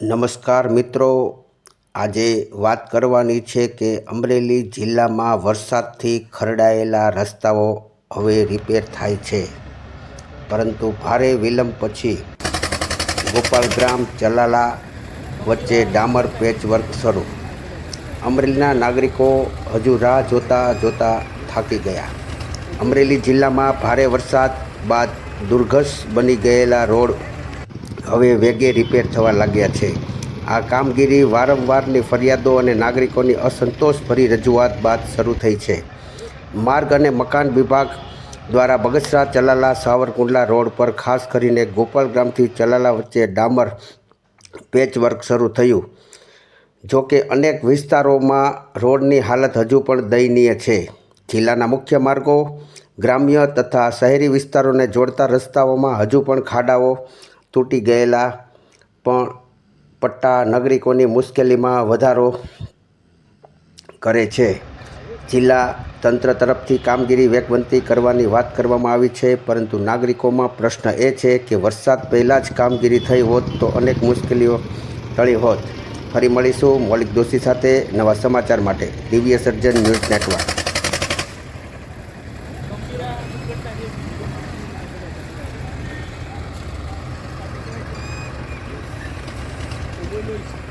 નમસ્કાર મિત્રો. આજે વાત કરવાની છે કે અમરેલી જિલ્લામાં વરસાદથી ખરડાયેલા રસ્તાઓ હવે રિપેર થાય છે. પરંતુ ભારે વિલંબ પછી ગોપાલગ્રામ ચલાલા વચ્ચે ડામર પેચવર્ક શરૂ. અમરેલીના નાગરિકો હજુ રાહ જોતા જોતા થાકી ગયા. અમરેલી જિલ્લામાં ભારે વરસાદ બાદ દુર્ઘસ બની ગયેલા રોડ હવે વેગે રિપેર થવા લાગ્યા છે. આ કામગીરી વારંવારની ફરિયાદો અને નાગરિકોની અસંતોષભરી રજૂઆત બાદ શરૂ થઈ છે. માર્ગ અને મકાન વિભાગ દ્વારા બગસરા ચલાલા સાવરકુંડલા રોડ પર ખાસ કરીને ગોપાલગ્રામથી ચલાલા વચ્ચે ડામર પેચવર્ક શરૂ થયું. જો કે અનેક વિસ્તારોમાં રોડની હાલત હજુ પણ દયનીય છે. જિલ્લાના મુખ્ય માર્ગો ગ્રામ્ય તથા શહેરી વિસ્તારોને જોડતા રસ્તાઓમાં હજુ પણ ખાડાઓ તૂટી ગયેલા, પણ પટ્ટા નાગરિકોની મુશ્કેલીમાં વધારો કરે છે. જિલ્લા તંત્ર તરફથી કામગીરી વેગવંતી કરવાની વાત કરવામાં આવી છે, પરંતુ નાગરિકોમાં પ્રશ્ન એ છે કે વરસાદ પહેલાં જ કામગીરી થઈ હોત તો અનેક મુશ્કેલીઓ ટળી હોત. ફરી મળીશું મૌલિક દોશી સાથે નવા સમાચાર માટે. Divya Sarjan news network. બોલ્યું છે